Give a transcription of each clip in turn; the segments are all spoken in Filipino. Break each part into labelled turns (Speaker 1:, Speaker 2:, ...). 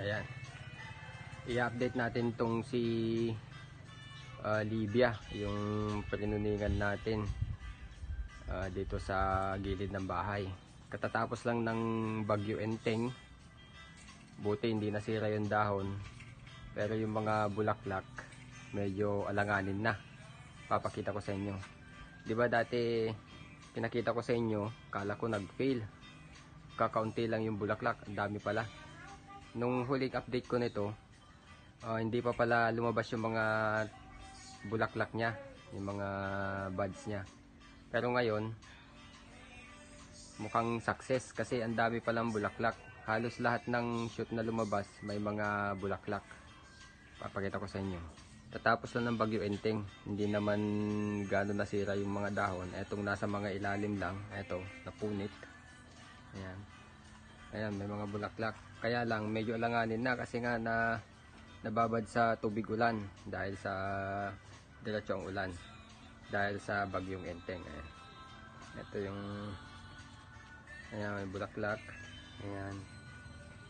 Speaker 1: Ayan. I-update natin tong si ah, Libya, yung pinuningan natin ah, dito sa gilid ng bahay. Katatapos lang ng Bagyo Enteng, buti hindi nasira yung dahon, pero yung mga bulaklak medyo alanganin na. Papakita ko sa inyo. 'Di ba dati pinakita ko sa inyo, kala ko nag-fail. Kakaunti lang yung bulaklak, ang dami pala. Nung huling update ko nito, ah, hindi pa pala lumabas yung mga bulaklak niya, yung mga buds niya. Pero ngayon, mukhang success kasi ang dami palang bulaklak. Halos lahat ng shoot na lumabas may mga bulaklak. Papakita ko sa inyo. Tatapos lang ng bagyo enteng. Hindi naman gano'n nasira yung mga dahon. Etong nasa mga ilalim lang. Eto, napunit. Ayan. Ayan, may mga bulaklak. Kaya lang, medyo alanganin na kasi nga na nababad sa tubig ulan dahil sa diretsong ulan. Dahil sa bagyong enteng. Ayan. Ito yung Ayan, may bulaklak. Ayan.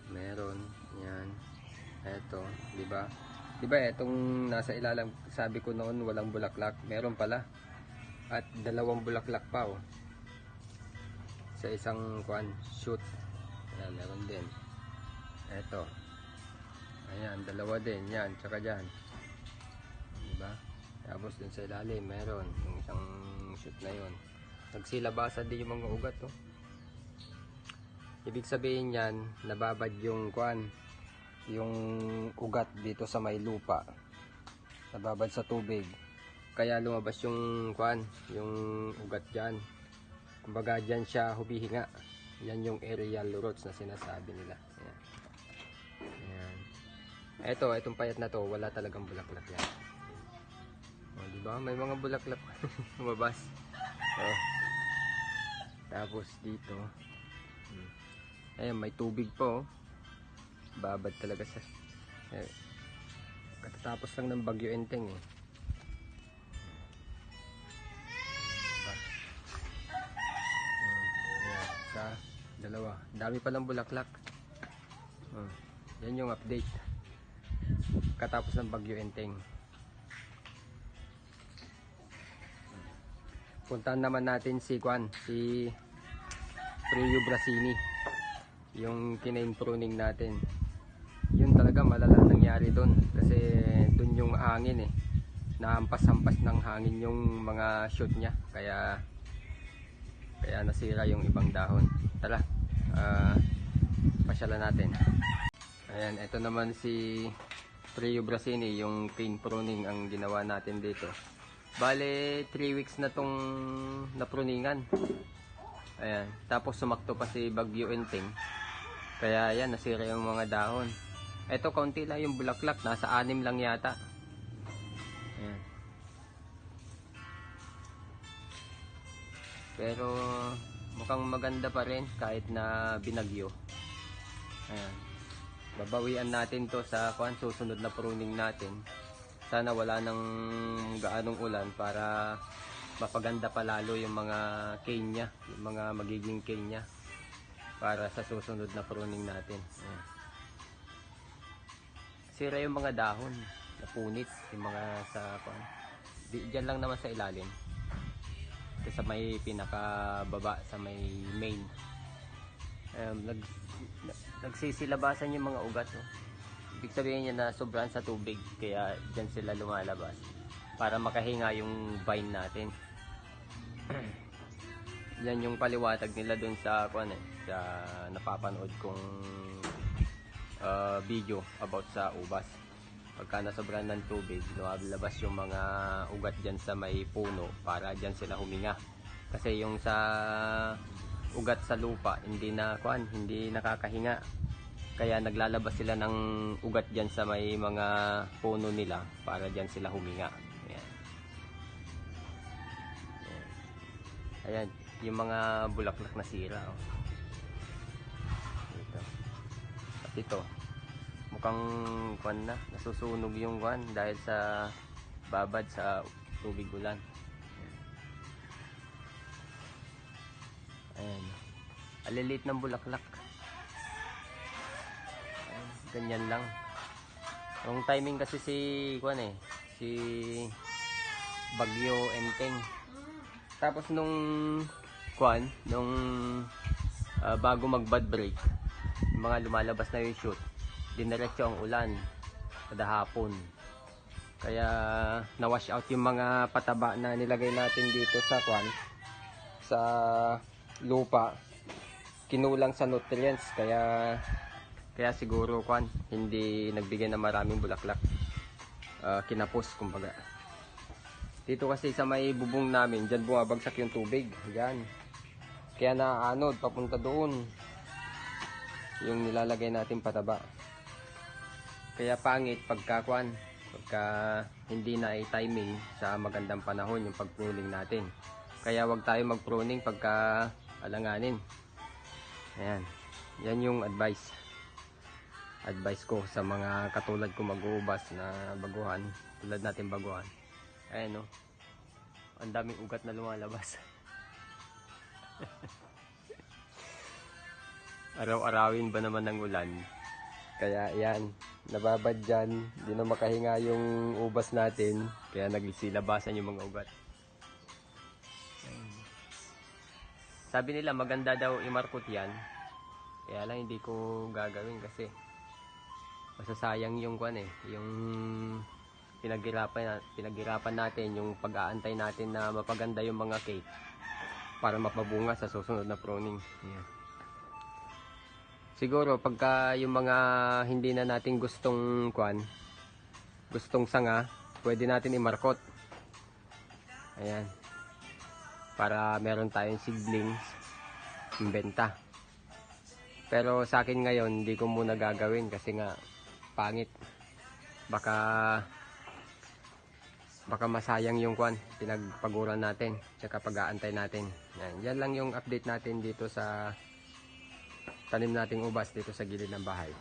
Speaker 1: Meron. Ayan. Ito, di ba? Di ba itong nasa ilalim, sabi ko noon walang bulaklak. Meron pala. At dalawang bulaklak pa oh. Sa isang kuan, shoot. Ayan, meron din. Ito. Ayan, dalawa din. Yan, tsaka dyan. Di ba? Tapos dun sa ilalim, meron. Yung isang shoot na yon. Nagsilabasan din yung mga ugat oh. Ibig sabihin yan, nababad yung kuan, yung ugat dito sa may lupa. Nababad sa tubig. Kaya lumabas yung kuan, yung ugat diyan. Kumbaga diyan siya humihinga. Yan yung aerial roots na sinasabi nila. Ayan. Ayan. Ito, itong payat na to, wala talagang bulaklak yan. O, di? May mga bulaklak lumabas. Oh. Tapos dito, hmm. Ayan, may tubig po. Babad talaga sa... Eh, katatapos lang ng bagyo enteng eh. Diba? Hmm, ayan, sa dalawa. Dami palang bulaklak. Hmm, yan yung update. Katapos ng bagyo enteng. Puntahan naman natin si Kwan, si Preo Brasini yung kinain pruning natin yun talaga malala nangyari doon kasi doon yung hangin eh nahampas-hampas ng hangin yung mga shoot niya kaya kaya nasira yung ibang dahon tara ah pasyalan natin ayan ito naman si Trio Brasini yung clean pruning ang ginawa natin dito bale 3 weeks na tong napruningan Ayan. Tapos sumakto pa si Bagyo Enteng. Kaya yan, nasira yung mga dahon. Ito, kaunti lang yung bulaklak. Nasa anim lang yata. Ayan. Pero mukhang maganda pa rin kahit na binagyo. Ayan. Babawian natin to sa kuan susunod na pruning natin. Sana wala nang gaanong ulan para mapaganda pa lalo yung mga cane niya, yung mga magiging cane niya para sa susunod na pruning natin. Ayan. Sira yung mga dahon, napunit yung mga sa kuan. Di diyan lang naman sa ilalim. Ito sa may pinakababa sa may main. Um, nag, nag- nagsisilabasan yung mga ugat. Oh. Ibig sabihin niya na sobrang sa tubig kaya diyan sila lumalabas para makahinga yung vine natin. Yan yung paliwanag nila dun sa kuan eh, sa napapanood kong uh, video about sa ubas. Pagka nasobran ng tubig, lumalabas yung mga ugat dyan sa may puno para dyan sila huminga. Kasi yung sa ugat sa lupa, hindi na kuan, hindi nakakahinga. Kaya naglalabas sila ng ugat dyan sa may mga puno nila para dyan sila huminga. Ayan. Ayan, yung mga bulaklak na sira. Oh. Ito. At ito, mukhang kwan na, nasusunog yung kwan dahil sa babad sa tubig ulan. Ayan. Alilit ng bulaklak. Ayan. ganyan lang. Yung timing kasi si, kuan eh, si Bagyo Enteng. Tapos nung, kuan, nung ah, bago mag bad break, mga lumalabas na yung shoot, diniretso ang ulan kada hapon. Kaya na-wash out yung mga pataba na nilagay natin dito sa kwan sa lupa. Kinulang sa nutrients kaya kaya siguro kwan hindi nagbigay ng maraming bulaklak. Ah, kinapos kumbaga. Dito kasi sa may bubong namin, diyan bumabagsak yung tubig. Yan. Kaya naanod papunta doon. Yung nilalagay natin pataba. Kaya pangit pagka kwan, pagka hindi na i-timing sa magandang panahon yung pag-pruning natin. Kaya wag tayo mag-pruning pagka alanganin. Ayan. Yan yung advice. Advice ko sa mga katulad ko mag-uubas na baguhan. Tulad natin baguhan. Ayan no. Ang daming ugat na lumalabas. Araw-arawin ba naman ng ulan? Kaya yan, nababad dyan, di na makahinga yung ubas natin, kaya nagsisilabasan yung mga ugat. Sabi nila maganda daw imarkot yan, kaya lang hindi ko gagawin kasi masasayang yung kwan eh, yung pinaghirapan, na- pinaghirapan natin, yung pag-aantay natin na mapaganda yung mga cake para mapabunga sa susunod na pruning. Yan. Siguro pagka yung mga hindi na natin gustong kwan, gustong sanga, pwede natin imarkot. Ayan. Para meron tayong seedlings imbenta. Pero sa akin ngayon, hindi ko muna gagawin kasi nga pangit. Baka baka masayang yung kwan, pinagpaguran natin, tsaka pag-aantay natin. Yan, yan lang yung update natin dito sa tanim nating ubas dito sa gilid ng bahay.